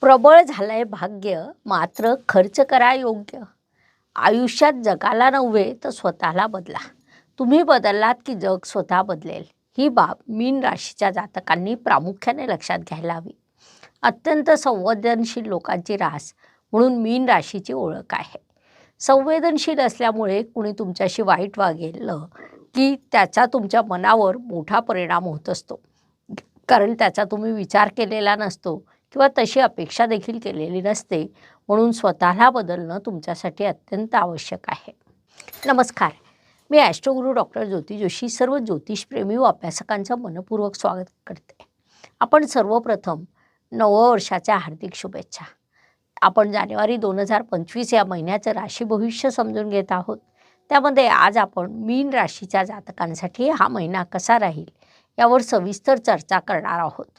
प्रबळ झालंय भाग्य मात्र खर्च करा योग्य. आयुष्यात जगाला नव्हे तर स्वतःला बदला. तुम्ही बदललात की जग स्वतः बदलेल. ही बाब मीन राशीच्या जातकांनी प्रामुख्याने लक्षात घ्यायला हवी. अत्यंत संवेदनशील लोकांची रास म्हणून मीन राशीची ओळख आहे. संवेदनशील असल्यामुळे कुणी तुमच्याशी वाईट वागेलं की त्याचा तुमच्या मनावर मोठा परिणाम होत असतो. कारण त्याचा तुम्ही विचार केलेला नसतो. किंवा तशी अपेक्षा देखील केलेली नसते म्हणून स्वतःला बदलणं तुमच्यासाठी अत्यंत आवश्यक आहे. नमस्कार. मी ॲस्ट्रोगुरू डॉक्टर ज्योती जोशी सर्व ज्योतिषप्रेमी व अभ्यासकांचं मनपूर्वक स्वागत करते. आपण सर्वप्रथम नववर्षाच्या हार्दिक शुभेच्छा. आपण जानेवारी दोन हजार पंचवीस या महिन्याचं राशी भविष्य समजून घेत आहोत. त्यामध्ये आज आपण मीन राशीच्या जातकांसाठी हा महिना कसा राहील यावर सविस्तर चर्चा करणार आहोत.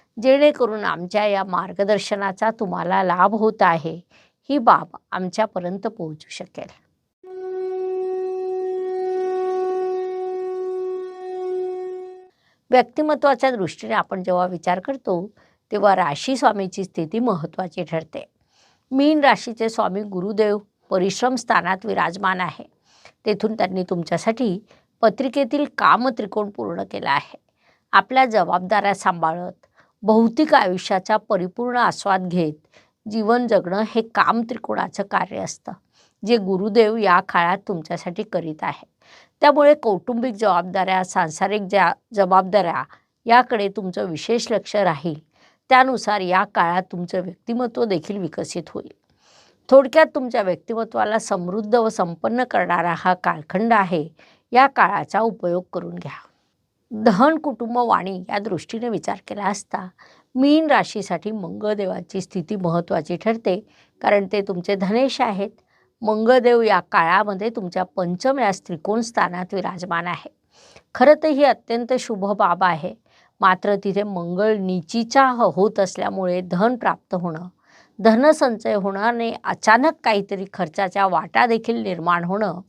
जेणेकरून आमच्या या मार्गदर्शनाचा तुम्हाला लाभ होत आहे. ही बाब आमच्यापर्यंत पोहोचू शकेल. व्यक्तिमत्वाच्या दृष्टीने आपण जेव्हा विचार करतो तेव्हा राशी स्वामीची स्थिती महत्त्वाची ठरते. मीन राशीचे स्वामी गुरुदेव परिश्रम स्थानात विराजमान आहे. तेथून त्यांनी तुमच्यासाठी पत्रिकेतील काम त्रिकोण पूर्ण केला आहे. आपल्या जबाबदाऱ्या सांभाळत भौतिक आयुष्याचा परिपूर्ण आस्वाद घेत जीवन जगणं हे काम त्रिकोणाचं कार्य असतं जे गुरुदेव या काळात तुमच्यासाठी करीत आहे त्यामुळे कौटुंबिक जबाबदाऱ्या सांसारिक ज्या जबाबदाऱ्या याकडे तुमचं विशेष लक्ष राहील त्यानुसार या काळात तुमचं व्यक्तिमत्व देखील विकसित होईल. थोडक्यात तुमच्या व्यक्तिमत्वाला समृद्ध व संपन्न करणारा हा कालखंड आहे या काळाचा उपयोग करून घ्या. धन कुटुंब वाणी या दृष्टीने विचार केला असता मीन राशीसाठी मंगळदेवाची स्थिती महत्त्वाची ठरते कारण ते तुमचे धनेश आहेत. मंगळदेव या काळामध्ये तुमच्या पंचम या त्रिकोण स्थानात विराजमान आहे. खरं तर ही अत्यंत शुभ बाब आहे. मात्र तिथे मंगळ नीचीचा होत असल्यामुळे धन प्राप्त होणं धनसंचय होणं आणि अचानक काहीतरी खर्चाच्या वाटा देखील निर्माण होणं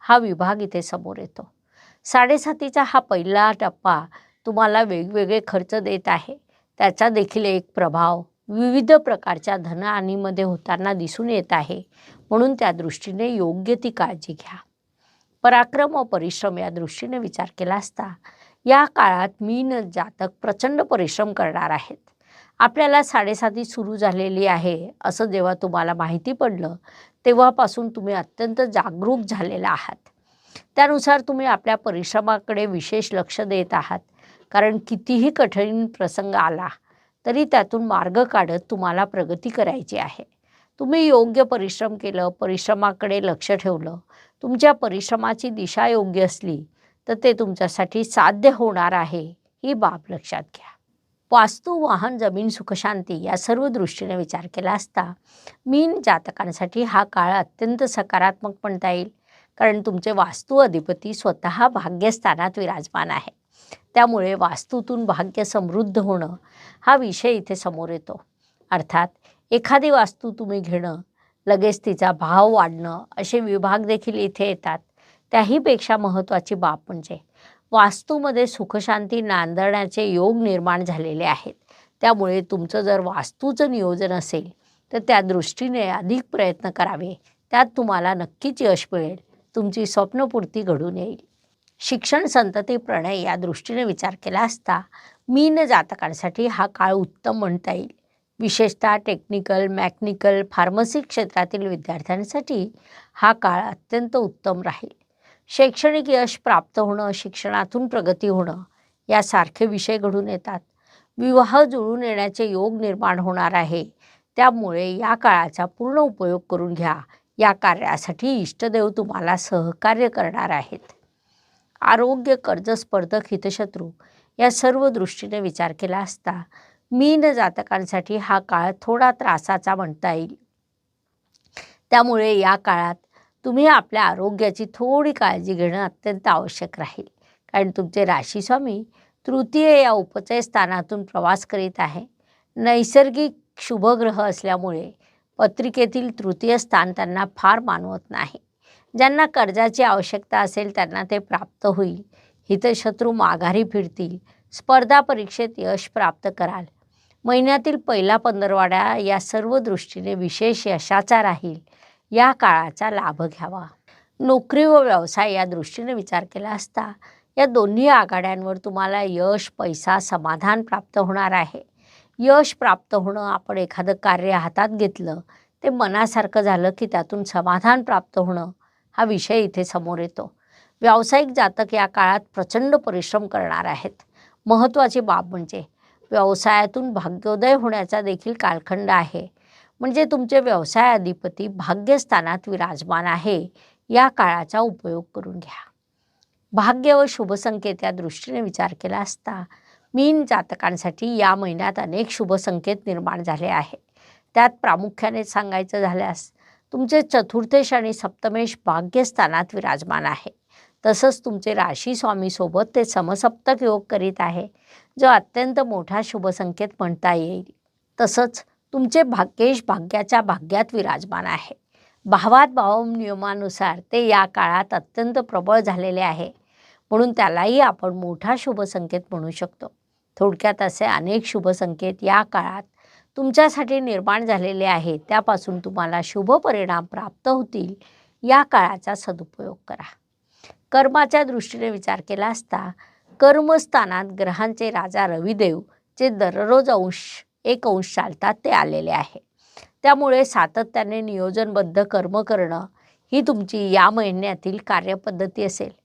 हा विभाग इथे समोर येतो. साडेसातीचा हा पहिला टप्पा तुम्हाला वेगवेगळे खर्च देत आहे. त्याचा देखील एक प्रभाव विविध प्रकारच्या धनहानीमध्ये होताना दिसून येत आहे. म्हणून त्या दृष्टीने योग्य ती काळजी घ्या. पराक्रम व परिश्रम या दृष्टीने विचार केला असता या काळात मीन जातक प्रचंड परिश्रम करणार आहेत. आपल्याला साडेसाती सुरू झालेली आहे असं जेव्हा तुम्हाला माहिती पडलं तेव्हापासून तुम्ही अत्यंत जागरूक झालेला आहात. त्यानुसार तुम्ही आपल्या परिश्रमाकडे विशेष लक्ष देत आहात. कारण कितीही कठीण प्रसंग आला तरी त्यातून मार्ग काढत तुम्हाला प्रगती करायची आहे. तुम्ही योग्य परिश्रम केलं परिश्रमाकडे लक्ष ठेवलं तुमच्या परिश्रमाची दिशा योग्य असली तर ते तुमच्यासाठी साध्य होणार आहे ही बाब लक्षात घ्या. वास्तू वाहन जमीन सुखशांती या सर्व दृष्टीने विचार केला असता मीन जातकांसाठी हा काळ अत्यंत सकारात्मक म्हणता येईल. कारण तुमचे वास्तू अधिपती स्वतः भाग्यस्थानात विराजमान आहे त्यामुळे वास्तूतून भाग्य समृद्ध होणं हा विषय इथे समोर येतो. अर्थात एखादी वास्तू तुम्ही घेणं लगेच तिचा भाव वाढणं असे विभाग देखील इथे येतात. त्याहीपेक्षा महत्त्वाची बाब म्हणजे वास्तूमध्ये सुखशांती नांदण्याचे योग निर्माण झालेले आहेत. त्यामुळे तुमचं जर वास्तूचं नियोजन असेल तर त्या दृष्टीने अधिक प्रयत्न करावे. त्यात तुम्हाला नक्कीच यश मिळेल. तुमची स्वप्नपूर्ती घडून येईल. शिक्षण संतती प्रणय या दृष्टीने विचार केला असता मीन जातकांसाठी हा काळ उत्तम म्हणता येईल. विशेषतः टेक्निकल मॅकनिकल फार्मसी क्षेत्रातील विद्यार्थ्यांसाठी हा काळ अत्यंत उत्तम राहील. शैक्षणिक यश प्राप्त होणं शिक्षणातून प्रगती होणं यासारखे विषय घडून येतात. विवाह जुळून येण्याचे योग निर्माण होणार आहे. त्यामुळे या काळाचा पूर्ण उपयोग करून घ्या. या कार्यासाठी इष्टदेव तुम्हाला सहकार्य करणार आहेत. आरोग्य कर्ज स्पर्धक हितशत्रू या सर्व दृष्टीने विचार केला असता मीन जातकांसाठी हा काळ थोडा त्रासाचा म्हणता येईल. त्यामुळे या काळात तुम्ही आपल्या आरोग्याची थोडी काळजी घेणं अत्यंत आवश्यक राहील. कारण तुमचे राशीस्वामी तृतीय या उपचय स्थानातून प्रवास करीत आहे. नैसर्गिक शुभग्रह असल्यामुळे पत्रिकेतील तृतीय स्थान त्यांना फार मानवत नाही. ज्यांना कर्जाची आवश्यकता असेल त्यांना ते प्राप्त होईल. हितशत्रू माघारी फिरतील. स्पर्धा परीक्षेत यश प्राप्त कराल. महिन्यातील पहिला पंधरवाडा या सर्व दृष्टीने विशेष यशाचा राहील. या काळाचा लाभ घ्यावा. नोकरी व व्यवसाय या दृष्टीने विचार केला असता या दोन्ही आघाड्यांवर तुम्हाला यश पैसा समाधान प्राप्त होणार आहे. यश प्राप्त होणं आपण एखादं कार्य हातात घेतलं ते मनासारखं झालं की त्यातून समाधान प्राप्त होणं हा विषय इथे समोर येतो. व्यावसायिक जातक या काळात प्रचंड परिश्रम करणार आहेत. महत्त्वाची बाब म्हणजे व्यवसायातून भाग्योदय होण्याचा देखील कालखंड आहे. म्हणजे तुमचे व्यवसाय अधिपती भाग्यस्थानात विराजमान आहे या काळाचा उपयोग करून घ्या. भाग्य व शुभसंकेत या दृष्टीने विचार केला असता मीन जातकांसाठी या महिन्यात अनेक शुभसंकेत निर्माण झाले आहे त्यात प्रामुख्याने सांगायचं झाल्यास तुमचे चतुर्थेश आणि सप्तमेश भाग्यस्थानात विराजमान आहे. तसंच तुमचे राशी स्वामीसोबत ते समसप्तक योग करीत आहे जो अत्यंत मोठा शुभसंकेत म्हणता येईल. तसंच तुमचे भाग्येश भाग्याच्या भाग्यात विराजमान आहे. भावात भाव नियमानुसार ते या काळात अत्यंत प्रबळ झालेले आहे म्हणून त्यालाही आपण मोठा शुभसंकेत म्हणू शकतो. थोडक्यात असे अनेक शुभसंकेत या काळात तुमच्यासाठी निर्माण झालेले आहेत. त्यापासून तुम्हाला शुभ परिणाम प्राप्त होतील. या काळाचा सदुपयोग करा. कर्माच्या दृष्टीने विचार केला असता कर्मस्थानात ग्रहांचे राजा रविदेव जे दररोज अंश एक अंश चालतात ते आलेले आहे. त्यामुळे सातत्याने नियोजनबद्ध कर्म करणं ही तुमची या महिन्यातील कार्यपद्धती असेल.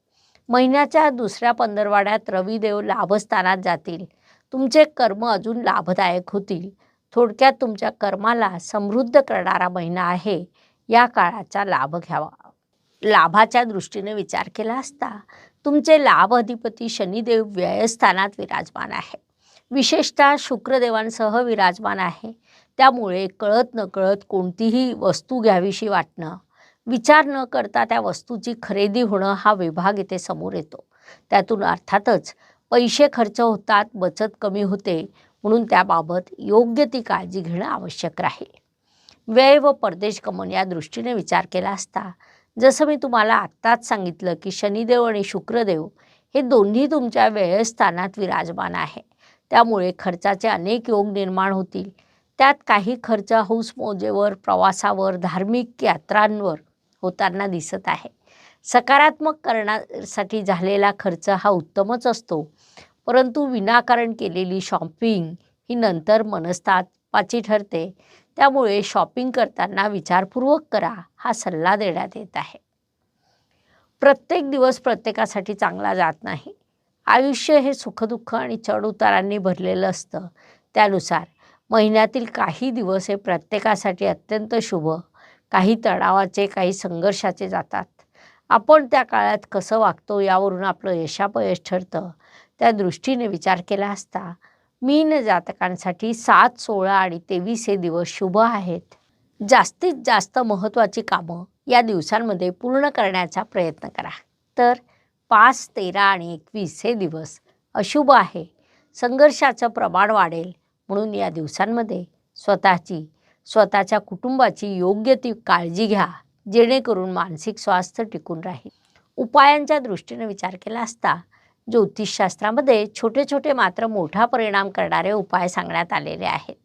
महिन्याच्या दुसऱ्या पंधरवाड्यात रविदेव लाभस्थानात जातील. तुमचे कर्म अजून लाभदायक होतील. थोडक्यात तुमच्या कर्माला समृद्ध करणारा महिना आहे. या काळाचा लाभ घ्यावा. लाभाच्या दृष्टीने विचार केला असता तुमचे लाभ अधिपती शनिदेव व्ययस्थानात विराजमान आहे. विशेषतः शुक्रदेवांसह विराजमान आहे. त्यामुळे कळत नकळत कोणतीही वस्तू घ्यावीशी वाटणं विचार न करता त्या वस्तूची खरेदी होणं हा विभाग इथे समोर येतो. त्यातून अर्थातच पैसे खर्च होतात बचत कमी होते म्हणून त्याबाबत योग्य ती काळजी घेणं आवश्यक राहील व्यय व परदेश गमन या दृष्टीने विचार केला असता जसं मी तुम्हाला आत्ताच सांगितलं की शनिदेव आणि शुक्रदेव हे दोन्ही तुमच्या व्ययस्थानात विराजमान आहे. त्यामुळे खर्चाचे अनेक योग निर्माण होतील. त्यात काही खर्च हौसमोजेवर प्रवासावर धार्मिक यात्रांवर होताना दिसत आहे. सकारात्मक करण्यासाठी झालेला खर्च हा उत्तमच असतो. परंतु विनाकारण केलेली शॉपिंग ही नंतर मनस्तापाची ठरते. त्यामुळे शॉपिंग करताना विचारपूर्वक करा हा सल्ला देण्यात येत आहे. प्रत्येक दिवस प्रत्येकासाठी चांगला जात नाही. आयुष्य हे सुखदुःख आणि चढउतारांनी भरलेलं असतं. त्यानुसार महिन्यातील काही दिवस हे प्रत्येकासाठी अत्यंत शुभ काही तणावाचे काही संघर्षाचे जातात. आपण त्या काळात कसं वागतो यावरून आपलं यशापयश ठरतं. त्या दृष्टीने विचार केला असता मीन जातकांसाठी सात सोळा आणि तेवीस हे दिवस शुभ आहेत. जास्तीत जास्त महत्त्वाची कामं या दिवसांमध्ये पूर्ण करण्याचा प्रयत्न करा. तर पाच तेरा आणि एकवीस हे दिवस अशुभ आहे. संघर्षाचं प्रमाण वाढेल म्हणून या दिवसांमध्ये स्वतःची स्वतःच्या कुटुंबाची योग्य ती काळजी घ्या जेणेकरून मानसिक स्वास्थ्य टिकून राहील. उपायांच्या दृष्टीने विचार केला असता ज्योतिषशास्त्रामध्ये छोटे छोटे मात्र मोठा परिणाम करणारे उपाय सांगण्यात आलेले आहेत.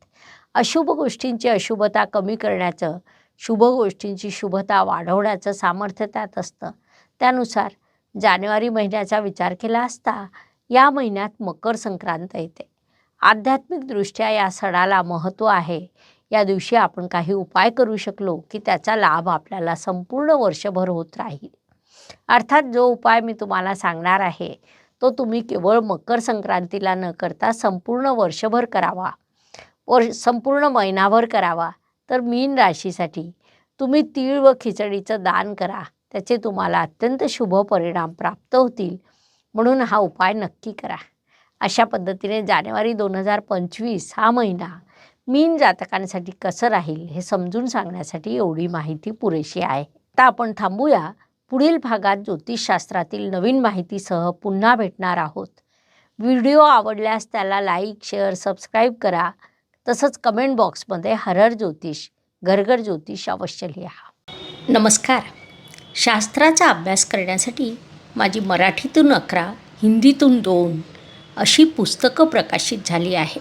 अशुभ गोष्टींची अशुभता कमी करण्याचं शुभ गोष्टींची शुभता वाढवण्याचं सामर्थ्य त्यात असतं. त्यानुसार जानेवारी महिन्याचा विचार केला असता या महिन्यात मकर संक्रांत येते. आध्यात्मिकदृष्ट्या या सणाला महत्त्व आहे या दिवशी आपण काही उपाय करू शकलो की त्याचा लाभ आपल्याला संपूर्ण वर्षभर होत राहील. अर्थात जो उपाय मी तुम्हाला सांगणार आहे तो तुम्ही केवळ मकर संक्रांतीला न करता संपूर्ण वर्षभर करावा. वर संपूर्ण महिनाभर करावा. तर मीन राशीसाठी तुम्ही तीळ व खिचडीचं दान करा. त्याचे तुम्हाला अत्यंत शुभ परिणाम प्राप्त होतील. म्हणून हा उपाय नक्की करा. अशा पद्धतीने जानेवारी दोन हजार पंचवीस हा महिना मीन जातकांसाठी कसं राहील हे समजून सांगण्यासाठी एवढी माहिती पुरेशी आहे. आता आपण थांबूया. पुढील भागात ज्योतिषशास्त्रातील नवीन माहितीसह पुन्हा भेटणार आहोत. व्हिडिओ आवडल्यास त्याला लाईक शेअर सबस्क्राईब करा. तसंच कमेंट बॉक्समध्ये हरर ज्योतिष घरघर ज्योतिष अवश्य लिहा. नमस्कार. शास्त्राचा अभ्यास करण्यासाठी माझी मराठीतून अकरा हिंदीतून दोन अशी पुस्तकं प्रकाशित झाली आहे